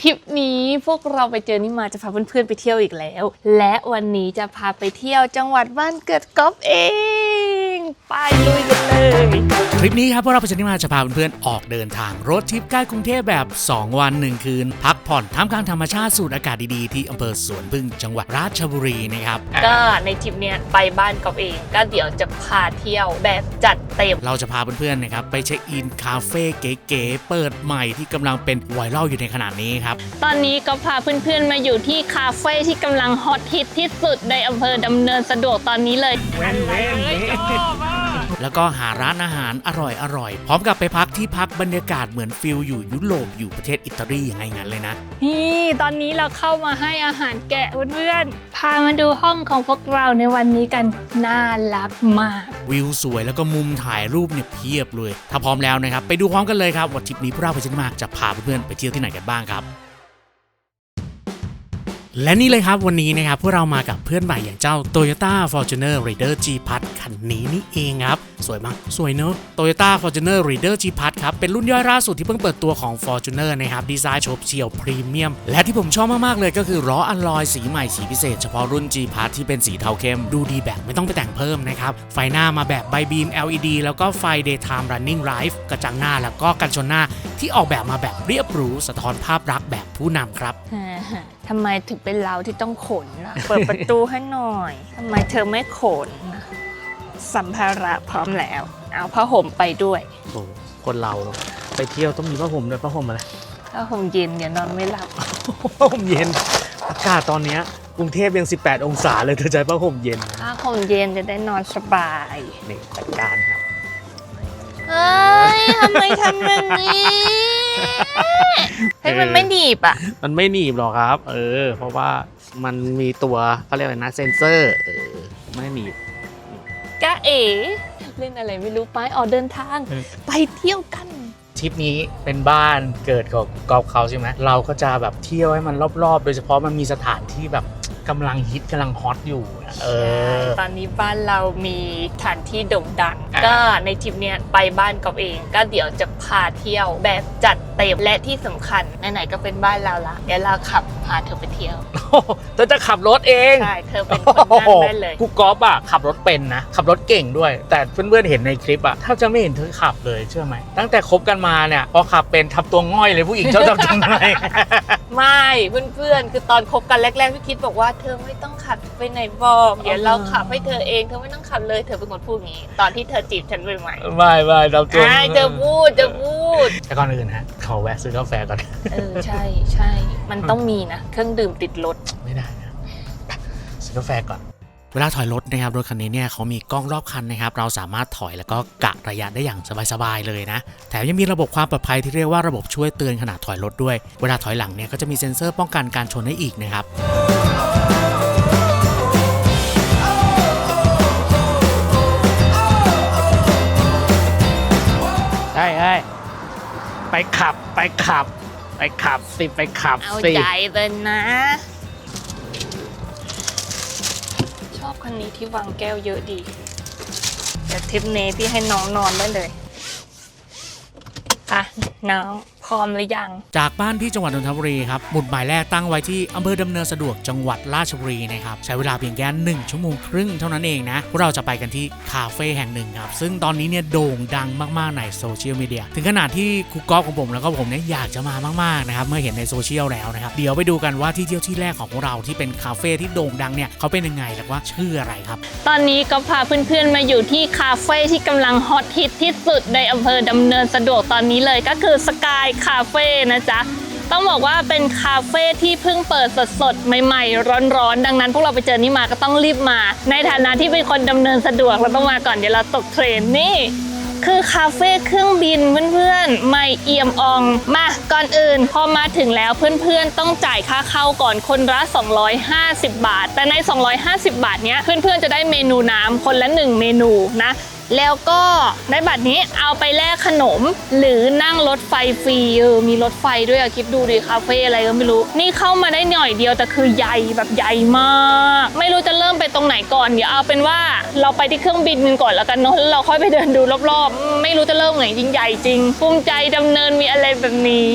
ทริปนี้พวกเราไปเจอนี่มาจะพาเพื่อนๆไปเที่ยวอีกแล้ว และวันนี้จะพาไปเที่ยวจังหวัดบ้านเกิดก๊อฟเอง ไปลุยกันเลยทริปนี้ครับพวกเราประชานิมาจะพาเพื่อนๆออกเดินทางรถทริปใกล้กรุงเทพแบบ 2 วัน 1 คืน พักผ่อนท่ามกลางธรรมชาติสูดอากาศดีๆ ที่อำเภอสวนพึ่งจังหวัดราชบุรีนะครับก็ในทริปเนี้ยไปบ้านก๊อฟเอง ก็เดี๋ยวจะพาเที่ยวแบบจัดเต็มเราจะพาเพื่อนๆนะครับไปเช็คอินคาเฟ่เก๋ๆเปิดใหม่ที่กำลังเป็นไวรัลอยู่ในขณะนี้ครับตอนนี้ก็พาเพื่อนๆมาอยู่ที่คาเฟ่ที่กำลังฮอตฮิตที่สุดในอำเภอดำเนินสะดวกตอนนี้เลยแล้วก็หาร้านอาหารอร่อยๆพร้อมกับไปพักที่พักบรรยากาศเหมือนฟิลอยู่ยุโรปอยู่ประเทศอิตาลีอย่างไงงั้นเลยนะ นี่ตอนนี้เราเข้ามาให้อาหารแกะเพื่อนๆพามาดูห้องของพวกเราในวันนี้กันน่ารักมาก วิวสวยแล้วก็มุมถ่ายรูปเนี่ยเพียบเลย ถ้าพร้อมแล้วนะครับไปดูพร้อมกันเลยครับว่าทริปนี้พวกเราไปชิมากจะพาเพื่อนๆไปเที่ยวที่ไหนกันบ้างครับ และนี่เลยครับวันนี้นะครับพวกเรามากับเพื่อนใหม่อย่างเจ้า Toyota Fortuner Raider G Pass คันนี้นี่เองครับ สวยมากสวยเนอะ Toyota Fortuner Raider G Pass ครับ เป็นรุ่นย่อยล่าสุดที่เพิ่งเปิดตัวของ Fortuner นะครับ ดีไซน์โฉบเฉี่ยวพรีเมียม และที่ผมชอบมาก ๆ เลยก็คือล้ออลลอยสีใหม่สีพิเศษ เฉพาะรุ่น G Pass ที่เป็นสีเทาเข้ม ดูดีแบบไม่ต้องไปแต่งเพิ่มนะครับ ไฟหน้ามาแบบไบบีม LED แล้วก็ไฟ Daytime Running Light กระจังหน้าแล้วก็กันชนหน้าที่ออกแบบมาแบบเรียบหรูสะท้อนภาพรักแบบผู้นำครับ ทำไมถึงเป็นเราที่ต้องขนนะเปิดประตูให้หน่อยทำไมเธอไม่ขนนะสัมภาระพร้อมแล้ว เอาผ้าห่มไปด้วยโอ้คนเราไปเที่ยวต้องมีผ้าห่มด้วยผ้าห่มอะไรผ้าห่มเย็นเดี๋ยวนอนไม่หลับ ผ้าห่มเย็น อากาศตอนเนี้ยกรุงเทพยัง 18 องศาเลยเธอใช้ผ้าห่มเย็นนะผ้าห่มเย็นจะได้นอนสบาย นี่จัดการครับ เฮ้ยทำไมทำแบบนี้ เฮ้ยมันไม่หนีบอะ มันไม่หนีบหรอกครับ เออ เพราะว่ามันมีตัวเขาเรียกอะไรนะเซนเซอร์ เออ ไม่หนีบกะเอ๋เล่นอะไรไม่รู้ไปออกเดินทางเออไปเที่ยวกันทริปนี้เป็นบ้านเกิดของกอล์ฟเขาใช่ไหมเราก็จะแบบเที่ยวให้มันรอบๆ โดยเฉพาะมันมีสถานที่แบบ กำลังฮิตกำลังฮอตอยู่นะเออ ตอนนี้บ้านเรามีสถานที่โด่งดังอ่าก็ในทริปเนี้ยไปบ้านกอบเอง ก็เดี๋ยวจะพาเที่ยวแบบจัดเต็มและที่สำคัญไหนๆก็เป็นบ้านเราละเดี๋ยวเราขับพาเธอไปเที่ยวโอ้โหเธอจะขับรถเองใช่เธอเป็นคนนั่งได้เลยกูกอล์ฟอะขับรถเป็นนะขับรถเก่งด้วย แต่เพื่อนๆเห็นในคลิปอะถ้าจะไม่เห็นเธอขับเลยเชื่อไหมตั้งแต่คบกันมาเนี่ยพอขับเป็นทับตัวง่อยเลยผู้หญิงชอบทำจังเลยไม่เพื่อนๆคือตอนคบกันแรกๆพี่คิดบอกว่าเธอไม่ต้องขับไปไหนบอกเดี๋ยวเราขับให้เธอเองเธอไม่ต้องขับเลยเธอเป็นคนพูดอย่างนี้ ตอนที่เธอจีบฉันใหม่ไม่ไม่ทำๆตัวใช่เธอพูดเธอพูดแต่ก่อนอื่นฮะขอแวะซื้อกาแฟก่อนเออใช่ใช่มันต้องมีนะเครื่องดื่มติดรถไม่ได้นะไปซื้อกาแฟก่อน เวลาถอยรถนะครับรถคันนี้เนี่ยเขามีกล้องรอบคันนะครับ เราสามารถถอยแล้วก็กะระยะได้อย่างสบายๆเลยนะ แถมยังมีระบบความปลอดภัยที่เรียกว่าระบบช่วยเตือนขณะถอยรถด้วย เวลาถอยหลังเนี่ยก็จะมีเซ็นเซอร์ป้องกันการชนให้อีกนะครับใช่ใช่ไปขับไปขับ ไปขับสิไปขับเอาสิใจเลยนะางนี้ที่วางแก้วเยอะดีแต่ทริปนี้พี่ให้น้องนอนได้เลย อะ น้อง พร้อมหรือยัง จากบ้านที่จังหวัดนนทบุรีครับหมุดหมายแรกตั้งไว้ที่อำเภอดำเนินสะดวกจังหวัดราชบุรีนะครับใช้เวลาเพียงแค่1ชั่วโมงครึ่งเท่านั้นเองนะพวกเราจะไปกันที่คาเฟ่แห่งหนึ่งครับซึ่งตอนนี้เนี่ยโด่งดังมากๆในโซเชียลมีเดียถึงขนาดที่ครูกอล์ฟของผมแล้วก็ผมเนี่ยอยากจะมามากๆนะครับเมื่อเห็นในโซเชียลแล้วนะครับเดี๋ยวไปดูกันว่าที่เที่ยวที่แรกของเราที่เป็นคาเฟ่ที่โด่งดังเนี่ยเขาเป็นยังไงแล้วว่าชื่ออะไรครับ ตอนนี้ก็พาเพื่อนๆมาอยู่ที่คาเฟ่ที่กำลังฮอตฮิตที่สุดในอำเภอดำเนินสะดวกตอนนี้เลยก็คือสกายคาเฟ่นะจ๊ะ ต้องบอกว่าเป็นคาเฟ่ที่เพิ่งเปิดสดๆ ใหม่ๆ ร้อนๆ ดังนั้นพวกเราไปเจอนี่มาก็ต้องรีบมา ในฐานะที่เป็นคนดำเนินสะดวกเราต้องมาก่อนเดี๋ยวเราตกเทรนนี่คือคาเฟ่เครื่องบินเพื่อนๆ ไม่เอี่ยมออง มาก่อนอื่น พอมาถึงแล้วเพื่อนๆ ต้องจ่ายค่าเข้าก่อนคนละ 250 บาท แต่ใน 250 บาทเนี้ยเพื่อนๆ จะได้เมนูน้ำคนละ 1 เมนูนะ แล้วก็ในบัตรนี้เอาไปแลกขนม หรือนั่งรถไฟฟรีเออมีรถไฟด้วยอะคิดดูดิคาเฟ่อะไรก็ไม่รู้ นี่เข้ามาได้หน่อยเดียวแต่คือใหญ่แบบใหญ่มาก ไม่รู้จะเริ่มไปตรงไหนก่อนเดี๋ยวเอาเป็นว่าเราไปที่เครื่องบินกันก่อนแล้วกันเนาะแล้วเราค่อยไปเดินดูรอบๆ ไม่รู้จะเริ่มไหนจริงใหญ่จริงภูมิใจดำเนินมีอะไรแบบนี้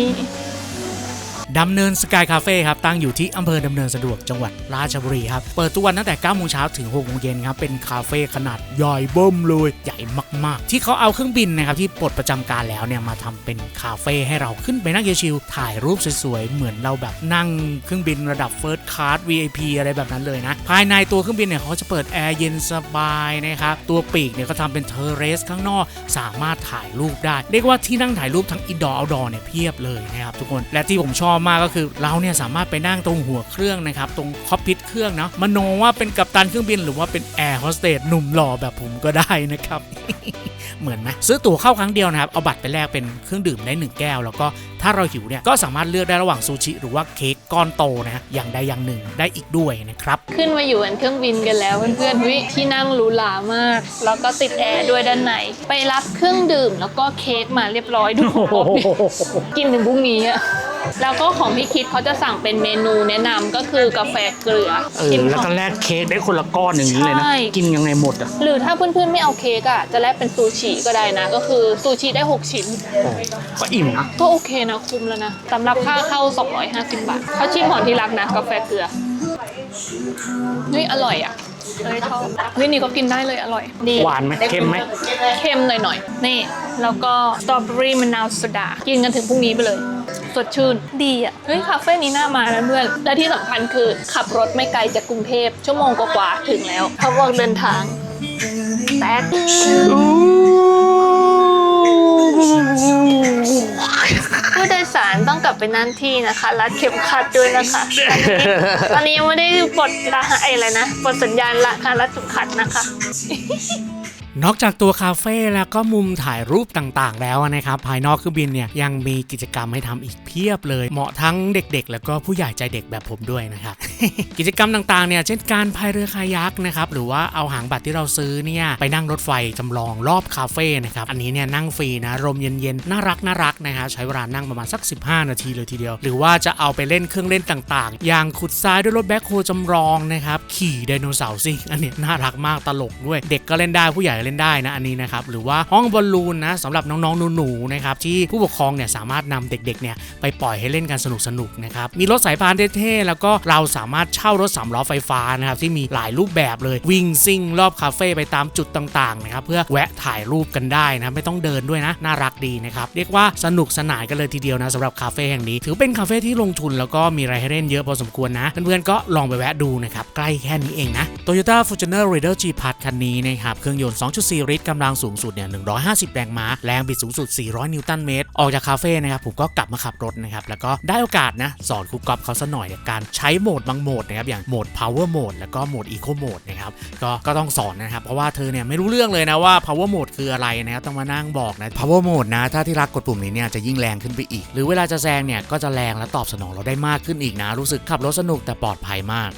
ดำเนินสกายคาเฟ่ครับตั้งอยู่ที่อำเภอดำเนินสะดวกจังหวัดราชบุรีครับ เปิดทุกวันตั้งแต่9โมงเช้าถึง6โมงเย็นครับ เป็นคาเฟ่ขนาดใหญ่เบิ้มเลยใหญ่มาก ๆ ที่เขาเอาเครื่องบินนะครับที่ปลดประจำการแล้วเนี่ยมาทำเป็นคาเฟ่ให้เราขึ้นไปนั่งชิลถ่ายรูปสวยๆเหมือนเราแบบนั่งเครื่องบินระดับ First Class VIP อะไรแบบนั้นเลยนะภายในตัวเครื่องบินเนี่ยเขาจะเปิดแอร์เย็นสบายนะครับตัวปีกเนี่ยก็ทำเป็นเทอร์เรสข้างนอกสามารถถ่ายรูปได้เรียกว่าที่นั่งถ่ายรูปทั้งอินดอร์เอาดอร์เนี่ยเพียบเลยนะครับทุกคนและที่ผมชอบมากก็คือเราเนี่ยสามารถไปนั่งตรงหัวเครื่องนะครับตรงคอปพิทเครื่องเนาะมโนว่าเป็นกัปตันเครื่องบินหรือว่าเป็นแอร์โฮสเตสหนุ่มหล่อแบบผมก็ได้นะครับเหมือนไหมซื้อตั๋วเข้าครั้งเดียวนะครับเอาบัตรไปแลกเป็นเครื่องดื่มได้ 1 แก้ว แล้วก็ถ้าเราหิวเนี่ยก็สามารถเลือกได้ระหว่างซูชิหรือว่าเค้กก้อนโตนะอย่างใดอย่างหนึ่งได้อีกด้วยนะครับขึ้นมาอยู่บนเครื่องบินกันแล้วเพื่อนๆวิที่นั่งหรูหรามาก แล้วก็ติดแอร์ด้วยด้านในไปรับเครื่องดื่มแล้วก็เค้กมาเรียบร้อยดูกินถึงพรุ่งนี้อะ แล้วก็ของพี่คิดเขาจะสั่งเป็นเมนูแนะนำก็คือกาแฟเกลือเออแล้วก็แลกเค้กได้คนละก้อนอย่างนี้เลยนะ ใช่ กินยังไงหมดอะ หรือถ้าเพื่อนๆไม่เอาเค้กอะจะแลกเป็นซูชิก็ได้นะ ก็คือซูชิได้ 6 ชิ้น ก็อิ่มนะ ก็โอเคนะคุ้มแล้วนะสำหรับค่าเข้า 250 บาทเขาชิมหอนที่รักนะ กาแฟเกลือนี่อร่อยอะเลยชอบนี่นี่ก็กินได้เลยอร่อยดีหวานไหมเค็มไหม เค็มหน่อยๆ นี่ แล้วก็สตรอเบอรี่มะนาวโซดา กินกันถึงพรุ่งนี้ไปเลย สดชื่น ดีอะ เฮ้ย คาเฟ่นี้น่ามาแล้วเพื่อน และที่สำคัญคือขับรถไม่ไกลจากกรุงเทพ ชั่วโมงกว่าๆถึงแล้ว เขาบอกเดินทางแต่ผู้โดยสารต้องกลับไปนั่นที่นะคะรัดเข็มขัดด้วยนะคะ ตอนนี้ยังไม่ได้ปลดละไอ้อะไรนะปลดสัญญาณละค่ะรัดเข็มขัดนะคะ นอกจากตัวคาเฟ่แล้วก็มุมถ่ายรูปต่างๆ แล้วนะครับ ภายนอกเครื่องบินเนี่ยยังมีกิจกรรมให้ทำอีกเพียบเลย เหมาะทั้งเด็กๆ แล้วก็ผู้ใหญ่ใจเด็กแบบผมด้วยนะครับ กิจกรรมต่างๆเนี่ยเช่นการพายเรือคายักนะครับหรือว่าเอาหางบัตรที่เราซื้อเนี่ยไปนั่งรถไฟจำลองรอบคาเฟ่นะครับอันนี้เนี่ยนั่งฟรีนะลมเย็นๆน่ารักน่ารักนะครับใช้เวลานั่งประมาณสัก 15 นาทีเลยทีเดียว หรือว่าจะเอาไปเล่นเครื่องเล่นต่างๆ อย่างขุดทรายด้วยรถแบ็คโฮจำลองนะครับขี่ไดโนเสาร์ซิอันนี้น่ารักมากตลกด้วย เด็กก็เล่นได้ผู้ใหญ่ก็เล่นได้นะอันนี้นะครับหรือว่าห้องบอลลูนนะสำหรับน้องๆหนูๆนะครับที่ผู้ปกครองเนี่ยสามารถนำเด็กๆเนี่ยไปปล่อยให้เล่นกันสนุกๆนะครับมีรถสายพานเท่ๆแล้วก็เราสามารถเช่ารถสามล้อไฟฟ้านะครับที่มีหลายรูปแบบเลยวิ่งซิ่งรอบคาเฟ่ไปตามจุดต่างๆนะครับเพื่อแวะถ่ายรูปกันได้นะไม่ต้องเดินด้วยนะน่ารักดีนะครับเรียกว่าสนุกสนานกันเลยทีเดียวนะสำหรับคาเฟ่แห่งนี้ ถือเป็นคาเฟ่ที่ลงทุนแล้วก็มีอะไรให้เล่นเยอะพอสมควรนะเพื่อนๆก็ลองไปแวะดูนะครับใกล้แค่นี้เองนะ Toyota Fortuner Raider G Pass คันนี้นะครับเครื่องยนต์2.4ลิตรกำลังสูงสุดเนี่ย 150 แรงม้า แรงบิดสูงสุด 400 นิวตันเมตร ออกจากคาเฟ่นะครับ ผมก็กลับมาขับรถนะครับ แล้วก็ได้โอกาสนะ สอนครูกอล์ฟเขาซะหน่อยในการใช้โหมดบางโหมดนะครับ อย่างโหมด power mode แล้วก็โหมด eco mode นะครับ ก็ก็ต้องสอนนะครับ เพราะว่าเธอเนี่ยไม่รู้เรื่องเลยนะว่า power mode คืออะไรนะครับ ต้องมานั่งบอกนะ power mode นะ ถ้าที่รักกดปุ่มนี้เนี่ยจะยิ่งแรงขึ้นไปอีก หรือเวลาจะแซงเนี่ยก็จะแรงและตอบสนองเราได้มากขึ้นอีกนะ รู้สึกขับรถสนุกแต่ปลอดภัยมาก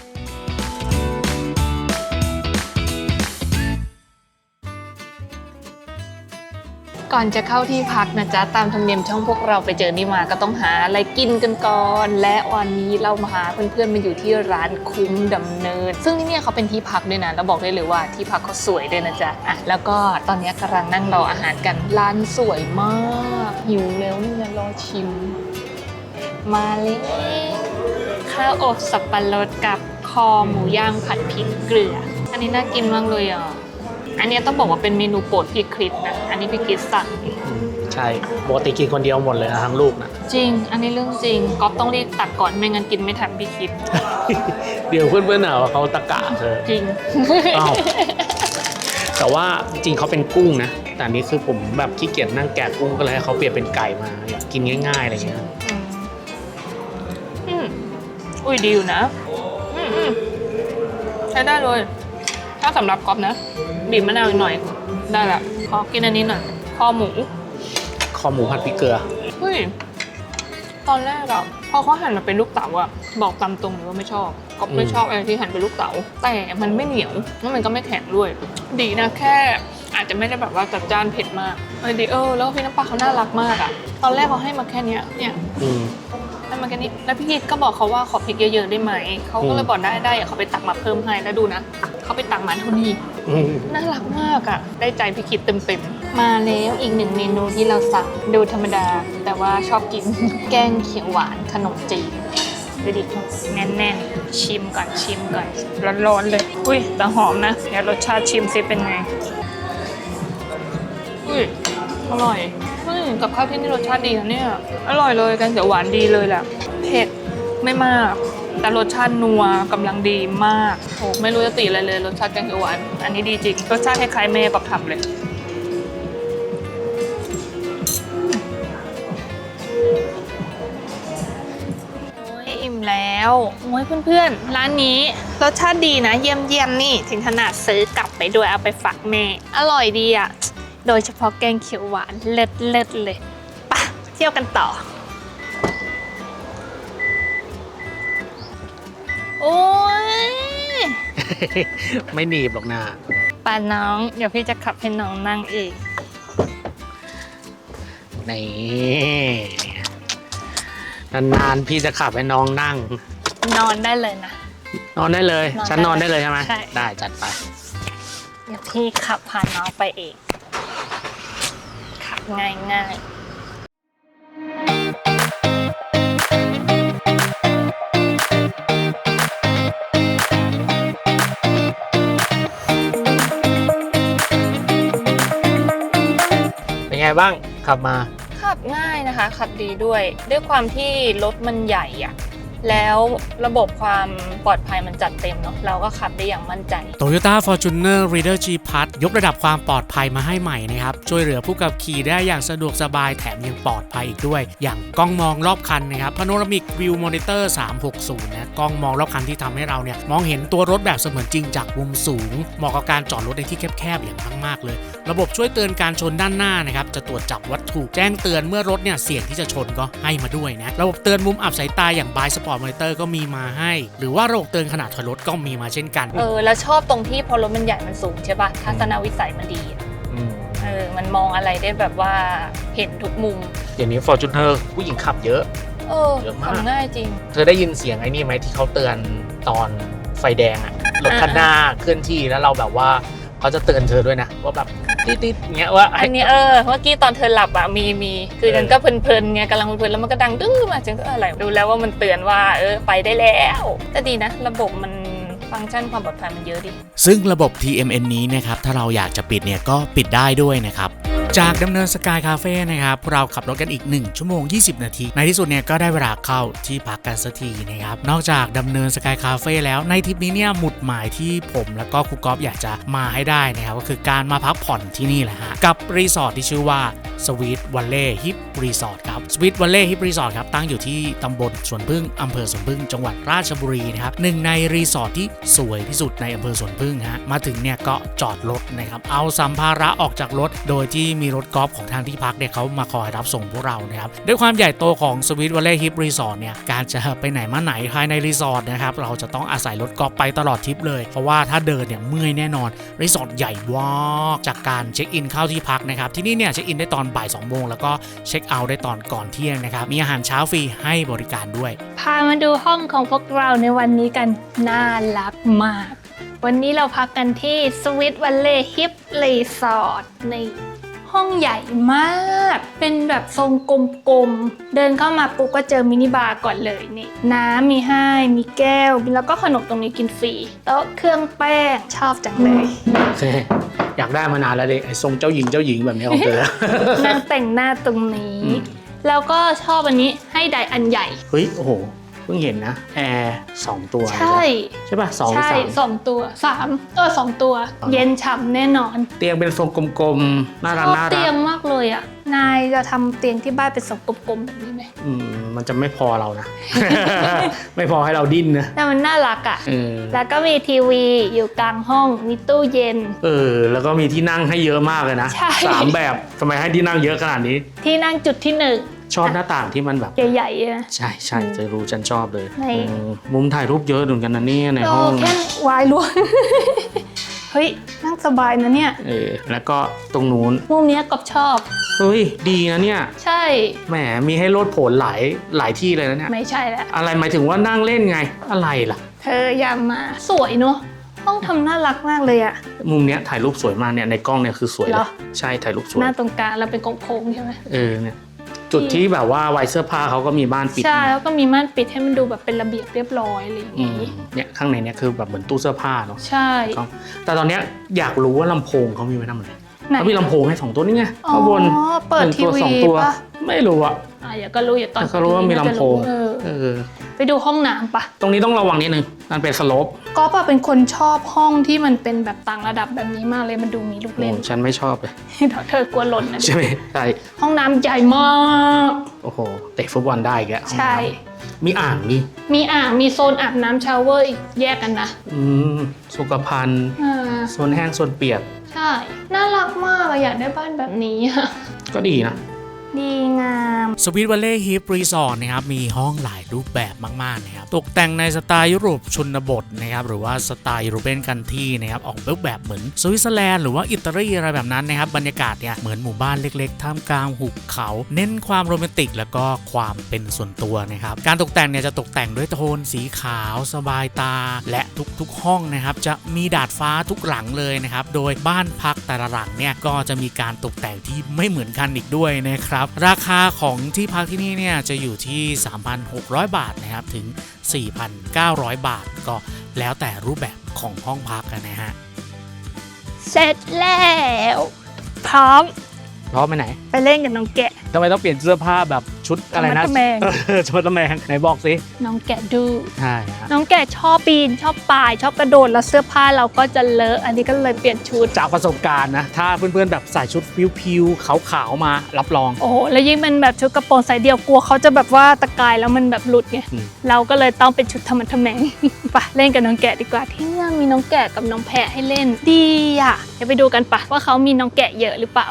ก่อนจะเข้าที่พักนะจ๊ะ ตามธรรมเนียมช่องพวกเราไปเจอนี่มาก็ต้องหาอะไรกินกันก่อน และวันนี้เรามาหาเพื่อนๆมาอยู่ที่ร้านคุ้มดำเนิน ซึ่งที่นี่เขาเป็นที่พักด้วยนะ แล้วบอกได้เลยว่าที่พักเขาสวยด้วยนะจ๊ะอะแล้วก็ตอนนี้กำลังนั่งรออาหารกันร้านสวยมากหิวแล้วนี่นะรอชิม มาเลยข้าวอบสับปะรดกับคอหมูย่างผัดพริกเกลือ อันนี้น่ากินมากเลยอะ อันเนี้ยต้องบอกว่าเป็นเมนูโปรดพี่คริสนะ อันนี้พี่คริสสั่ง ใช่ปกติกินคนเดียวหมดเลยนะทั้งลูกนะ จริง อันนี้เรื่องจริงก๊อฟต้องรีบตักก่อนไม่งั้นกินไม่ทันพี่คริสเดี๋ยวเพื่อนๆหาว่าเขาตะกะเธอจริงอ้าวแต่ว่าจริงๆเขาเป็นกุ้งนะ แต่อันนี้คือผมแบบขี้เกียจนั่งแกะกุ้งก็เลยให้เขาเปลี่ยนเป็นไก่มาอยากกินง่ายๆอะไรเงี้ยอืมอืมอุ้ยดีอยู่นะ อืมอืมใช้ได้เลย ถ้าสำหรับก๊อฟนะบีบมะนาวอีกหน่อย ได้ละขอกินอันนี้หน่อยคอหมูคอหมูผัดพริกเกลือเฮ้ยตอนแรกอะพอเขาหั่นมาเป็นลูกเต๋าอะบอกตามตรงเลยว่าไม่ชอบก็ไม่อืมชอบอะไรที่หั่นเป็นลูกเต๋าแต่มันไม่เหนียวแล้วมันก็ไม่แข็งด้วย ดีนะแค่ อาจจะไม่ได้แบบว่าจัดจ้านเผ็ดมากเออดีเออแล้วพี่น้ำปลาเขาน่ารักมากอะตอนแรกเขาให้มาแค่เนี้ยเนี่ยอืมให้มาแค่นี้แล้วพี่กิตก็บอกเขาว่าขอพริกเยอะๆได้ไหมเขาก็เลยอืมบอกได้ได้เดี๋ยวเขาไปตักมาเพิ่มให้แล้วดูนะ เขาไปตักมาเท่านี้อืมน่ารักมากอะ่ะได้ใจพี่คิดเต็มๆ มาแล้วอีกหนึ่งเมนูที่เราสั่งดูธรรมดา แต่แบบว่าชอบกินแกงเขียวหวานขนมจีนดูดิแน่นๆ ชิมก่อนชิมก่อน ร้อนๆเลย อุ้ยแต่หอมนะ เดี๋ยวรสชาติชิมซิเป็นไง อุ้ยอร่อยอืมกับข้าวที่นี่รสชาติดีนะเนี่ย อร่อยเลยแกงเขียวหวานดีเลยแหละ เผ็ดไม่มาก แต่รสชาตินัวกำลังดีมากโอ้ไม่รู้จะติอะไรเลย รสชาติแกงเขียวหวาน อันนี้ดีจริง รสชาติคล้ายๆแม่ปักทำเลยโอ้ยอิ่มแล้วโอ้ยเพื่อนๆ ร้านนี้รสชาติดีนะ เยี่ยมๆ นี่ ถึงขนาดซื้อกลับไปด้วยเอาไปฝากแม่ อร่อยดีอะ โดยเฉพาะแกงเขียวหวานเลิศเลิศๆเลยปะเที่ยวกันต่อ โอ้ยไม่หนีบหรอกนะป้าน้อง เดี๋ยวพี่จะขับให้น้องนั่งเองนี่นานๆพี่จะขับให้น้องนั่ง นอนได้เลยนะ นอนได้เลย นอนฉันนอนได้เลยใช่ไหมใช่ ได้จัดไป เดี๋ยวพี่ขับพาน้องไปเอง ขับง่ายง่ายๆ ไงบ้างขับมา ขับง่ายนะคะ ขับดีด้วย ด้วยความที่รถมันใหญ่อะ แล้วระบบความปลอดภัยมันจัดเต็มเนาะเราก็ขับได้อย่างมั่นใจ Toyota Fortuner Reader G Plus ยกระดับความปลอดภัยมาให้ใหม่นะครับ ช่วยเหลือผู้ขับขี่ได้อย่างสะดวกสบายแถมยังปลอดภัยอีกด้วย อย่างกล้องมองรอบคันนะครับ Panoramic View Monitor 360 นะ กล้องมองรอบคันที่ทำให้เราเนี่ย มองเห็นตัวรถแบบเสมือนจริงจากมุมสูง เหมาะกับการจอดรถในที่แคบๆอย่างมากๆเลย ระบบช่วยเตือนการชนด้านหน้านะครับจะตรวจจับวัตถุแจ้งเตือนเมื่อรถเนี่ยเสี่ยงที่จะชนก็ให้มาด้วยนะระบบเตือนมุมอับสายตาอย่างบายส By Sport Monitor ก็มีมาให้ หรือว่าระบบเตือนขนาดถอยรถก็มีมาเช่นกัน เออ แล้วชอบตรงที่พอรถมันใหญ่มันสูงใช่ปะทัศนวิสัยมันดีอะอืมเออ มันมองอะไรได้แบบว่าเห็นทุกมุม เดี๋ยวนี้ Fortuner ผู้หญิงขับเยอะ เออเยอะมาก ทำง่ายจริง เธอได้ยินเสียงไอ้นี่ไหมที่เขาเตือนตอนไฟแดงอะรถคันหน้าเคลื่อนที่แล้วเราแบบว่าเขาจะเตือนเธอด้วยนะว่าแบบ ติดๆเงี้ยว่าอันนี้เออเมื่อกี้ตอนเธอหลับอะมีมีคือฉันก็เพลินๆไงกำลังเพลินๆแล้วมันก็ดังดึ้งขึ้นมาฉันก็อะไรดูแล้วว่ามันเตือนว่าเออไปได้แล้วแต่ดีนะระบบมันฟังก์ชันความปลอดภัยมันเยอะดิ ซึ่งระบบ TMN นี้นะครับ ถ้าเราอยากจะปิดเนี่ยก็ปิดได้ด้วยนะครับ จากดำเนินสกายคาเฟ่นะครับเราขับรถกันอีก 1 ชั่วโมง 20 นาที ในที่สุดเนี่ยก็ได้เวลาเข้าที่พักกันสักทีนะครับนอกจากดำเนินสกายคาเฟ่แล้วในทริปนี้เนี่ยหมุดหมายที่ผมแล้วก็ครูกอล์ฟอยากจะมาให้ได้นะครับก็คือการมาพักผ่อนที่นี่แหละฮะกับรีสอร์ทที่ชื่อว่าสวีทวัลเล่ฮิปรีสอร์ทครับสวีทวัลเล่ฮิปรีสอร์ทครับตั้งอยู่ที่ตำบลสวนพึ่งอำเภอสวนพึ่งจังหวัดราชบุรีนะครับหนึ่งในรีสอร์ทที่สวยที่สุดในอำเภอสวนพึ่งฮะมาถึงเนี่ยก็จอดรถนะครับเอาสัมภาระออกจากรถโดยที่มีรถกอล์ฟของทางที่พักเนี่ยเขามาคอยรับส่งพวกเรานะครับด้วยความใหญ่โตของสวีทวัลเล่ฮิปรีสอร์ทเนี่ยการจะไปไหนมาไหนภายในรีสอร์ทนะครับเราจะต้องอาศัยรถกอล์ฟไปตลอดทริปเลย เพราะว่าถ้าเดินเนี่ยเมื่อยแน่นอนรีสอร์ทใหญ่วอกจากการเช็คอินเข้าที่พักนะครับที่นี่เนี่ยเช็คอินได้ตอนบ่าย2โมงแล้วก็เช็คเอาท์ได้ตอนก่อนเที่ยงนะครับมีอาหารเช้าฟรีให้บริการด้วย พามาดูห้องของพวกเราในวันนี้กันน่ารักมาก วันนี้เราพักกันที่สวิตวัลเล่ฮิปรีสอร์ทใน ห้องใหญ่มาก เป็นแบบทรงกลมๆ เดินเข้ามาปุ๊บก็เจอมินิบาร์ก่อนเลยนี่ น้ำมีให้ มีแก้ว แล้วก็ขนมตรงนี้กินฟรีโต๊ะเครื่องแป้งชอบจังเลย โอเค อยากได้มานานแล้วเลยไอ้ทรงเจ้าหญิงเจ้าหญิงแบบนี้ของเธอ นั่งแต่งหน้าตรงนี้อืมแล้วก็ชอบอันนี้ให้ไดอันใหญ่ เฮ้ย โอ้โหเพิ่งเห็นนะแอร์สองตัวใช่ใช่ป่ะสองหรือใช่สามสองตัวสามเออสองตัวอ๋อเย็นฉ่ำแน่นอนเตียงเป็นทรงกลมๆน่าชรักอบน่ารัเตียกงมากเลยอะนายจะทำเตียงที่บ้านเป็นทรงกลมๆแบบนี้ไหมอืมมันจะไม่พอเรานะ ไม่พอให้เราดิ้นนะแต่มันน่ารักอะเออแล้วก็มีทีวีอยู่กลางห้องมีตู้เย็น เออ แล้วก็มีที่นั่งให้เยอะมากเลยนะใช่สามแบบทำไมให้ที่นั่งเยอะขนาดนี้ ที่นั่งจุดที่หนึ่ง ชอบหน้าต่างที่มันแบบใหญ่ๆนะใช่ใช่จะรู้ฉันชอบเลยในเออมุมถ่ายรูปเยอะเหมือนกันนะเนี่ยในโอ้ห้องแค่วายล้วนเฮ้ยนั่งสบายนะเนี่ย เออแล้วก็ตรงนู้นมุมเนี้ยกอบชอบ เฮ้ยดีนะเนี่ยใช่ แหมมีให้โลดโผนหลายหลายที่เลยนะเนี่ยไม่ใช่แล้วอะไรหมายถึงว่านั่งเล่นไงอะไรล่ะ เธออย่ามาสวยเนอะห้องทำน่ารักมากเลยอะ มุมเนี้ยถ่ายรูปสวยมากเนี่ยในกล้องเนี่ยคือสวยเลเหรยอ ใช่ถ่ายรูปสวยหน้าตรงกลางเราเป็นโค้งๆใช่ไหมเออเนี่ย จุดที่แบบว่าไว้เสื้อผ้าเขาก็มีบ้านปิดใช่แล้วก็มีม่านปิดให้มันดูแบบเป็นระเบียบเรียบร้อยอะไรอย่างอืมงี้เนี่ยข้างในเนี่ยคือแบบเหมือนตู้เสื้อผ้าเนาะใช่ก็แต่ตอนเนี้ยอยากรู้ว่าลำโพงเขามีไว้ทำอะไร ไหนเขามีลำโพงให้สองตัวนี่ไงอ๋อข้างบนเปิดหนึ่งตัวทีวีสองตัว ปะ ไม่รู้อะ อะอย่าก็รู้อย่าตอนแต่ก็รู้ว่ามีลำโพง เออเออไปดูห้องน้ำปะตรงนี้ต้องระวังนิดนึงมันเป็นสโลปก็ปะเป็นคนชอบห้องที่มันเป็นแบบต่างระดับแบบนี้มากเลยมันดูมีลูกโอ้เล่น ฉันไม่ชอบเลยเธอกลัวหล่นนะใช่ไหมใช่ห้องน้ำใหญ่มาก โอ้โหเตะฟุตบอลได้อีกแล้วใช่ มีอ่างนี่มีอ่างมีโซนอาบน้ำชาวเวอร์อีกแยกกันนะอืมสุขภัณฑ์อ่า โซนแห้งโซนเปียก ใช่ น่ารักมากอะอยากได้บ้านแบบนี้อะก็ดีนะ ดีงามสวีทวัลเล่ฮิปรีสอร์ทนะครับมีห้องหลายรูปแบบมากๆนะครับตกแต่งในสไตล์ยุโรปชนบทนะครับหรือว่าสไตล์ยุโรเปียนกันที่นะครับออกรูปแบบเหมือนสวิตเซอร์แลนด์หรือว่าอิตาลีอะไรแบบนั้นนะครับบรรยากาศเนี่ยเหมือนหมู่บ้านเล็กๆท่ามกลางหุบเขา เน้นความโรแมนติก แล้วก็ความเป็นส่วนตัวนะครับการตกแต่งเนี่ยจะตกแต่งด้วยโทนสีขาว สบายตา และทุกๆห้องนะครับจะมีดาดฟ้าทุกหลังเลยนะครับโดยบ้านพักแต่ละหลังเนี่ยก็จะมีการตกแต่งที่ไม่เหมือนกันอีกด้วยนะครับราคาของที่พักที่นี่เนี่ยจะอยู่ที่ 3,600 บาทนะครับถึง 4,900 บาท ก็แล้วแต่รูปแบบของห้องพักกันนะฮะ เสร็จแล้ว พร้อม พร้อมไปไหน ไปเล่นกับน้องแกะทำไมต้องเปลี่ยนเสื้อผ้าแบบ ชุดอะไรนะ ธรรมะทแมง เออชุดตะแมงไหนบอกสิน้องแกะดูใช่ฮะน้องแกะชอบปีน ชอบป่ายชอบกระโดดแล้วเสื้อผ้าเราก็จะเลอะ อันนี้ก็เลยเปลี่ยนชุด จากประสบการณ์นะ ถ้าเพื่อนๆแบบใส่ชุดพิวๆขาวๆมารับรอง โอ้โหแล้วยิ่งเป็นแบบชุดกระโปรงสายเดี่ยวกลัวเขาจะแบบว่าตะกายแล้วมันแบบหลุดไงอืม เราก็เลยต้องเป็นชุดธรรมะทแมง ไปเล่นกับน้องแกะดีกว่าที่นี่มีน้องแกะกับน้องแพะให้เล่นดีอะเดี๋ยวไปดูกันปะว่าเขามีน้องแกะเยอะหรือเปล่า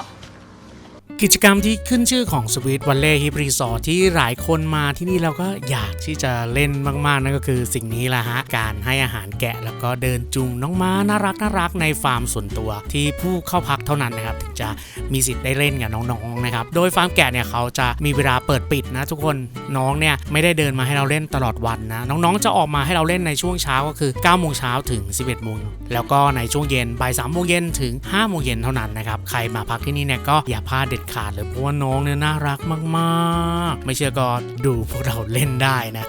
กิจกรรมที่ขึ้นชื่อของสวีทวัลเล่ฮิปรีสอร์ทที่หลายคนมาที่นี่เราก็อยากที่จะเล่นมากๆนั่นก็คือสิ่งนี้แหละฮะ การให้อาหารแกะแล้วก็เดินจูงน้องม้าน่ารักน่ารักในฟาร์มส่วนตัว ที่ผู้เข้าพักเท่านั้นนะครับถึงจะมีสิทธิ์ได้เล่นกับน้องๆนะครับโดยฟาร์มแกะเนี่ยเขาจะมีเวลาเปิดปิดนะ ทุกคนน้องเนี่ยไม่ได้เดินมาให้เราเล่นตลอดวันนะน้องๆจะออกมาให้เราเล่นในช่วงเช้าก็คือ9โมงเช้าถึง 11โมงแล้วก็ในช่วงเย็นบ่าย3โมงเย็นถึง5โมงเย็นเท่านั้นนะครับใครมาพักที่นี่เนี่ยก็อย่าพลาดเด็ดขาดเลยเพราะว่าน้องเนี่ยน่ารักมากๆ ไม่เชื่อก็ดูพวกเราเล่นได้นะ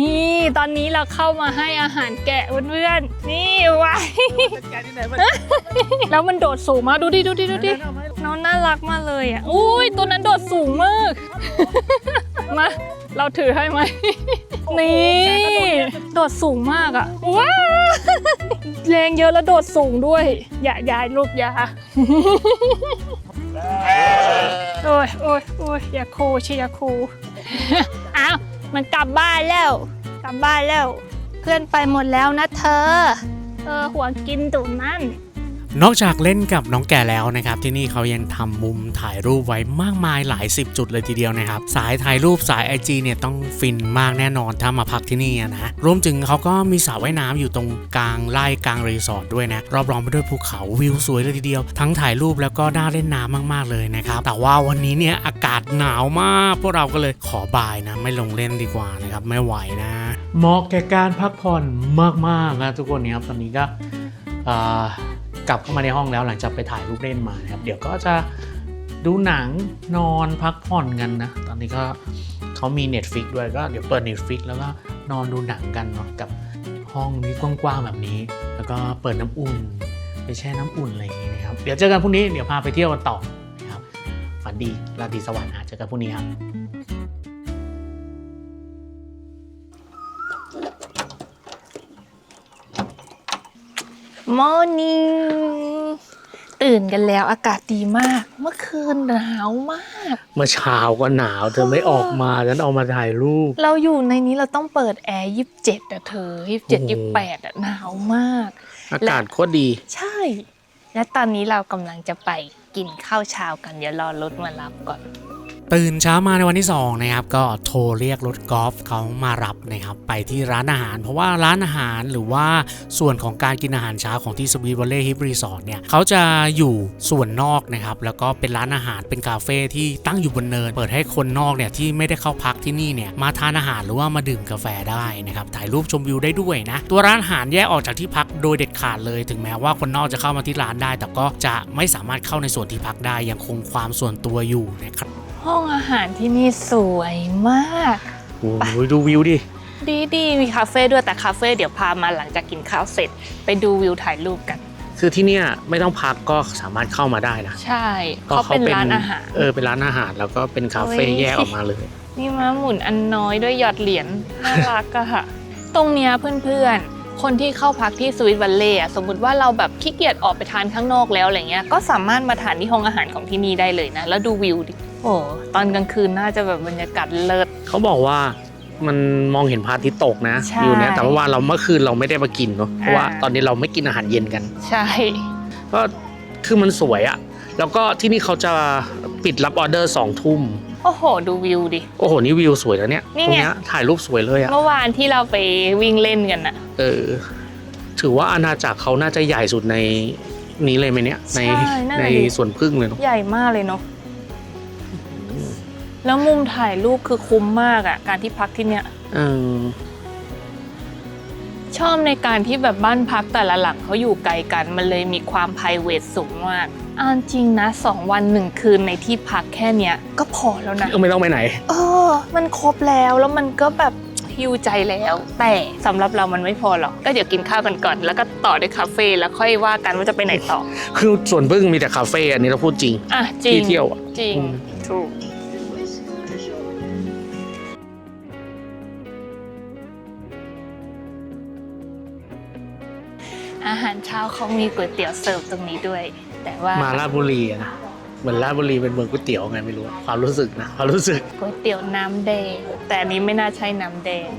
นี่ตอนนี้เราเข้ามาให้อาหารแกะเพื่อนๆนี่ไว้แล้วมันโดดสูงมากดูดิดูดิดูดิน้องน่ารักมากเลยอะอุ้ยตัวนั้นโดดสูงมากมาเราถือให้ไหมนี่โดดสูงมากอะว้าวแรงเยอะแล้วโดดสูงด้วย อย่าอย่าลูกอย่า โอ้ยโอ้ยโอ้ยอย่าคูเชียคู อ้าวมันกลับบ้านแล้ว กลับบ้านแล้ว เพื่อนไปหมดแล้วนะเธอ เออหัวกินตุ่มนั่น นอกจากเล่นกับน้องแก่แล้วนะครับ ที่นี่เขายังทำมุมถ่ายรูปไว้มากมายหลายสิบจุดเลยทีเดียวนะครับ สายถ่ายรูปสาย IG เนี่ยต้องฟินมากแน่นอนถ้ามาพักที่นี่นะรวมถึงเขาก็มีสระว่ายน้ำอยู่ตรงกลางไร่กลางรีสอร์ทด้วยนะรอบรองไปด้วยภูเขาวิวสวยเลยทีเดียว ทั้งถ่ายรูปแล้วก็น่าเล่นน้ำมาก ๆ เลยนะครับ แต่ว่าวันนี้เนี่ยอากาศหนาวมาก พวกเราก็เลยขอบายนะ ไม่ลงเล่นดีกว่านะครับ ไม่ไหวนะ เหมาะแก่การพักผ่อนมากๆนะทุกคนนี่ยครับตอนนี้ก็อ่อ กลับเข้ามาในห้องแล้วหลังจากไปถ่ายรูปเล่นมานะครับ เดี๋ยวก็จะดูหนังนอนพักผ่อนกันนะ ตอนนี้ก็เขามี Netflix ด้วยก็เดี๋ยวเปิด Netflix แล้วก็นอนดูหนังกันเนาะกับห้องนี้กว้างๆแบบนี้ แล้วก็เปิดน้ำอุ่น ไปแช่น้ำอุ่นอะไรอย่างนี้นะครับ เดี๋ยวเจอกันพรุ่งนี้เดี๋ยวพาไปเที่ยวกันต่อนะครับฝันดีราตรีสวัสดิ์นะเจอกันพรุ่งนี้ครับ มอร์นิ่งตื่นกันแล้วอากาศดีมาก เมื่อคืนหนาวมาก เมื่อเช้าก็หนาวเธอไม่ออกมาฉันเอามาถ่ายรูป เราอยู่ในนี้เราต้องเปิดแอร์ยี่สิบเจ็ดอะเธอยี่สิบเจ็ดโอ้ยี่โหสิบแปดอะหนาวมาก อากาศโคตรดี ใช่ และตอนนี้เรากำลังจะไปกินข้าวเช้ากัน เดี๋ยวรอรถมารับก่อน ตื่นเช้ามาในวันที่2นะครับก็โทรเรียกรถกอล์ฟเขามารับนะครับไปที่ร้านอาหาร เพราะว่าร้านอาหารหรือว่าส่วนของการกินอาหารเช้าของที่สวีทวอลเล่ฮิปรีสอร์ทเนี่ยเขาจะอยู่ส่วนนอกนะครับแล้วก็เป็นร้านอาหารเป็นคาเฟ่ที่ตั้งอยู่บนเนิน เปิดให้คนนอกเนี่ยที่ไม่ได้เข้าพักที่นี่เนี่ยมาทานอาหารหรือว่ามาดื่มกาแฟได้นะครับถ่ายรูปชมวิวได้ด้วยนะตัวร้านอาหารแยกออกจากที่พักโดยเด็ดขาดเลย ถึงแม้ว่าคนนอกจะเข้ามาที่ร้านได้ แต่ก็จะไม่สามารถเข้าในส่วนที่พักได้ยังคงความส่วนตัวอยู่นะครับ หห้องอาหารที่นี่สวยมาก โอ้ยดูวิวดิ ดีดีมีคาเฟ่ด้วยแต่คาเฟ่เดี๋ยวพามาหลังจากกินข้าวเสร็จ ไปดูวิวถ่ายรูปกัน คือที่เนี่ยไม่ต้องพักก็สามารถเข้ามาได้นะใช่เขาเป็นร้านอาหาร เออเป็นร้านอาหารแล้วก็เป็นคาเฟ่เฮ้ยแยกออกมาเลย นี่ม้าหมุนอันน้อยด้วยหยอดเหรียญน่ารักอะค่ะ ตรงเนี้ยเพื่อนๆ คนที่เข้าพักที่สวิตวัลเล่อะสมมติว่าเราแบบขี้เกียจออกไปทานข้างนอกแล้วอะไรเงี้ยก็สามารถมาทานที่ห้องอาหารของที่นี่ได้เลยนะ แล้วดูวิวดิ โอ้ตอนกลางคืนน่าจะแบบบรรยากาศเลิศ เขาบอกว่ามันมองเห็นพระอาทิตย์ตกนะใช่อยู่เนี่ยแต่ว่าเราเมื่อคืนเราไม่ได้มากินเนาะเพราะว่าอ่า ตอนนี้เราไม่กินอาหารเย็นกัน ใช่ ก็คือมันสวยอะแล้วก็ที่นี่เขาจะปิดรับออเดอร์สองทุ่มโอ้โห ดูวิวดิ โอ้โหนี่วิวสวยแล้วเนี่ยนี่ตรงไง เนี้ยถ่ายรูปสวยเลยอะเมื่อวานที่เราไปวิ่งเล่นกันอะเออ ถือว่าอาณาจักรเขาน่าจะใหญ่สุดในนี้เลยไหมเนี่ยในใช่นั่นในแหละดิ สวนพึ่งเลยเนาะใหญ่มากเลยเนาะ แล้วมุมถ่ายรูปคือคุ้มมากอะการที่พักที่เนี้ยเออชอบในการที่แบบบ้านพักแต่ละหลังเขาอยู่ไกลกัน มันเลยมีความ p r i v a t สูงมากเอ่านจริงนะสองวันหนึ่งคืนในที่พักแค่เนี้ยก็พอแล้วนะ ก็ไม่ต้องไปไหน เออ มันครบแล้วแล้วมันก็แบบฮิวใจแล้ว แต่สำหรับเรามันไม่พอหรอก ก็เดี๋ยวกินข้าวกันก่อน แล้วก็ต่อด้วยคาเฟ่แล้วค่อยว่ากันว่าจะไปไหนต่อ คือสวนพึ่งมีแต่คาเฟ่อันนี้เราพูดจริง อะจริงที่เที่ยวอะ จริงอืมถูก อาหารเช้าเขามีก๋วยเตี๋ยวเสิร์ฟตรงนี้ด้วย แต่ว่ามาราชบุรีอะนะเหมือนราชบุรีเป็นเมืองก๋วยเตี๋ยวไงไม่รู้อะความรู้สึกนะความรู้สึกก๋วยเตี๋ยวน้ำแดง แต่อันนี้ไม่น่าใช่น้ำแดง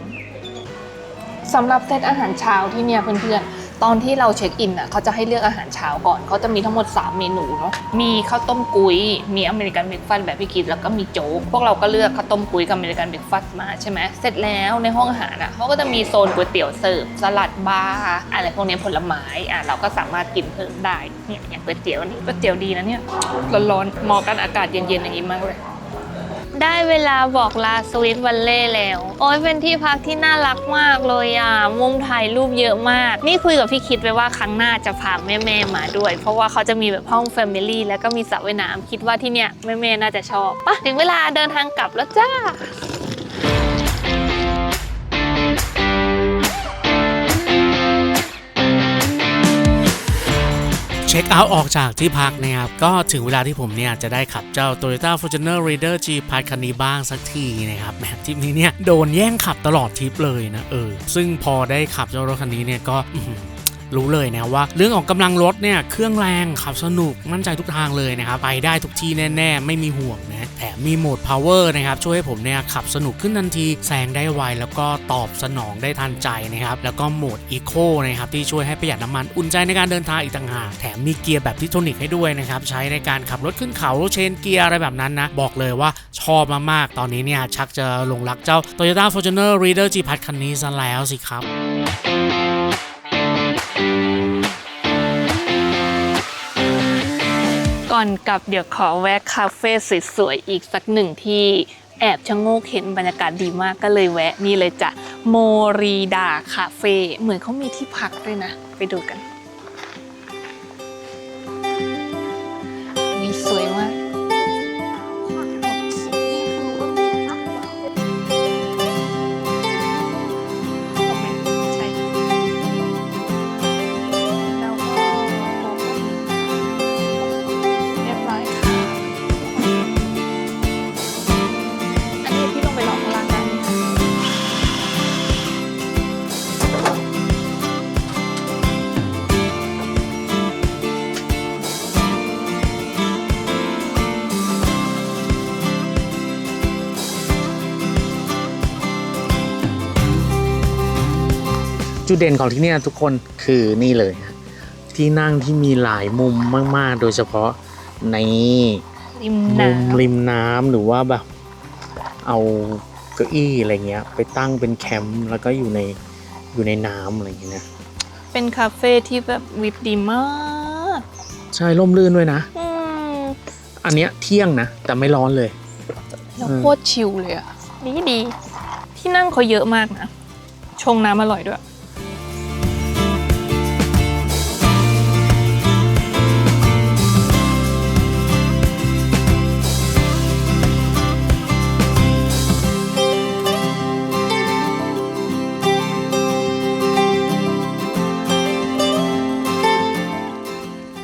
สำหรับเซตอาหารเช้าที่เนี่ยเพื่อนๆ ตอนที่เราเช็คอินอะเขาจะให้เลือกอาหารเช้าก่อนเขาจะมีทั้งหมด 3 เมนูเนาะมีข้าวต้มกุ้ยมีอเมริกันเบรกฟาสต์แบบพี่คิดแล้วก็มีโจ๊กพวกเราก็เลือกข้าวต้มกุ้ยกับอเมริกันเบรกฟาสต์มาใช่ไหมเสร็จแล้วในห้องอาหารอะเขาก็จะมีโซนก๋วยเตี๋ยวเสิร์ฟสลัดบาร์อะไรพวกนี้ผลไม้อะเราก็สามารถกินเพิ่มได้เนี่ยอย่างก๋วยเตี๋ยวนี่ก๋วยเตี๋ยวดีนะเนี่ยร้อนๆเหมาะกันอากาศเย็นๆอย่างนี้มากเลย ได้เวลาบอกลาสวิตวันเล่แล้ว โอ้ยเป็นที่พักที่น่ารักมากเลยอะ มุมถ่ายรูปเยอะมาก นี่คุยกับพี่คิดไปว่าครั้งหน้าจะพาแม่แม่มาด้วย เพราะว่าเขาจะมีแบบห้องแฟมิลี่แล้วก็มีสระว่ายน้ำคิดว่าที่เนี่ยแม่แม่น่าจะชอบปะถึงเวลาเดินทางกลับแล้วจ้า เช็คเอาท์ออกจากที่พักนะครับก็ถึงเวลาที่ผมเนี่ยจะได้ขับเจ้า Toyota Fortuner Raider G พายคันนี้บ้างสักทีนะครับแหมทริปนี้เนี่ยโดนแย่งขับตลอดทริปเลยนะเออซึ่งพอได้ขับเจ้ารถคันนี้เนี่ยก็รู้เลยนะว่า เรื่องของกำลังรถเนี่ยเครื่องแรงขับสนุกมั่นใจทุกทางเลยนะครับไปได้ทุกที่แน่ ๆ ไม่มีห่วงนะ แถมมีโหมด power นะครับช่วยให้ผมเนี่ยขับสนุกขึ้นทันทีแซงได้ไวแล้วก็ตอบสนองได้ทันใจนะครับแล้วก็โหมด eco นะครับที่ช่วยให้ประหยัดน้ำมันอุ่นใจในการเดินทางอีกต่างหากแถมมีเกียร์แบบทิโทนิกให้ด้วยนะครับใช้ในการขับรถขึ้นเขาเชนเกียร์อะไรแบบนั้นนะบอกเลยว่าชอบมากๆตอนนี้เนี่ยชักจะหลงรักเจ้า Toyota Fortuner Raider G p a s คันนี้ซะแล้วสิครับ ก่อนกลับเดี๋ยวขอแวะคาเฟ่สวยๆอีกสักหนึ่งที่แอบชะโงกเห็นบรรยากาศดีมากก็เลยแวะนี่เลยจ้ะโมรีดาคาเฟ่เหมือนเขามีที่พักด้วยนะ ไปดูกันนี่สวยมาก เด่นของที่เนี่ยทุกคนคือนี่เลยฮะที่นั่งที่มีหลายมุมมาก ๆ โดยเฉพาะในริมมุน้มริมน้ำหรือว่าแบบ เอาเก้าอี้อะไรเงี้ย ไปตั้งเป็นแคมป์แล้วก็อยู่ในอยู่ในน้ำอะไรอย่างเงี้ยนะำเป็นคาเฟ่ที่แบบวิวดีมากใช่ร่มรื่นด้วยนะ อืมอันเนี้ยเที่ยงนะ แต่ไม่ร้อนเลย แล้วอืมโคตรชิลเลยอะดีดีที่นั่งเขาเยอะมากนะ ชงน้ำอร่อยด้วย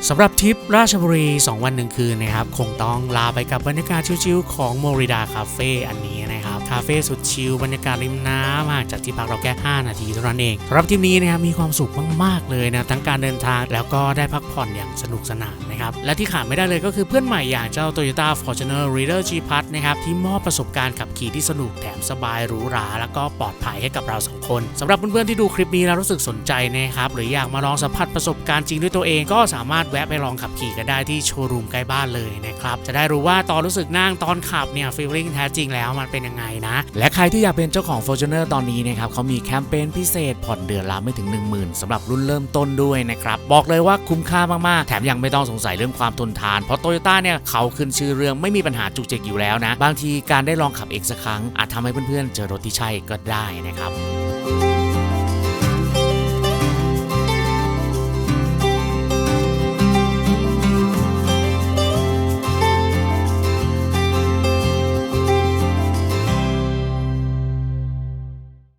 สำหรับทริปราชบุรี 2 วันหนึ่งคืนนะครับ คงต้องลาไปกับบรรยากาศชิวๆของโมริดาคาเฟ่อันนี้ คาเฟ่สุดชิลบรรยากาศริมน้ำห่างจากที่พักเราแค่ 5 นาทีเท่านั้นเองสำหรับทริปนี้นะครับมีความสุขมากๆเลยนะทั้งการเดินทางแล้วก็ได้พักผ่อนอย่างสนุกสนานนะครับและที่ขาดไม่ได้เลยก็คือเพื่อนใหม่อย่างเจ้า Toyota Fortuner Reader G p a s นะครับที่มอบประสบการณ์ขับขี่ที่สนุกแถมสบายหรูหรา แล้วก็ปลอดภัยให้กับเราสองคนสำหรับเพื่อนๆที่ดูคลิปนี้แล้วรู้สึกสนใจนะครับหรืออยากมาลองสัมผัสประสบการณ์จริงด้วยตัวเองก็สามารถแวะไปลองขับขี่กันได้ที่โชว์รูมใกล้บ้านเลยนะครับจะได้รู้ว่าตอนรู้สึกนั่งตอนขับเนี่ยฟีลลิ่งแท้จริงแล้วมันเป็นยังไงนะ และใครที่อยากเป็นเจ้าของ Fortuner ตอนนี้นะครับเขามีแคมเปญพิเศษผ่อนเดือนละไม่ถึง 10,000สำหรับรุ่นเริ่มต้นด้วยนะครับ บอกเลยว่าคุ้มค่ามากๆ แถมยังไม่ต้องสงสัยเรื่องความทนทาน เพราะโตโยต้าเนี่ยเขาขึ้นชื่อเรื่องไม่มีปัญหาจุกจิกอยู่แล้วนะ บางทีการได้ลองขับเองสักครั้งอาจทำให้เพื่อนๆเจอรถที่ใช่ก็ได้นะครับ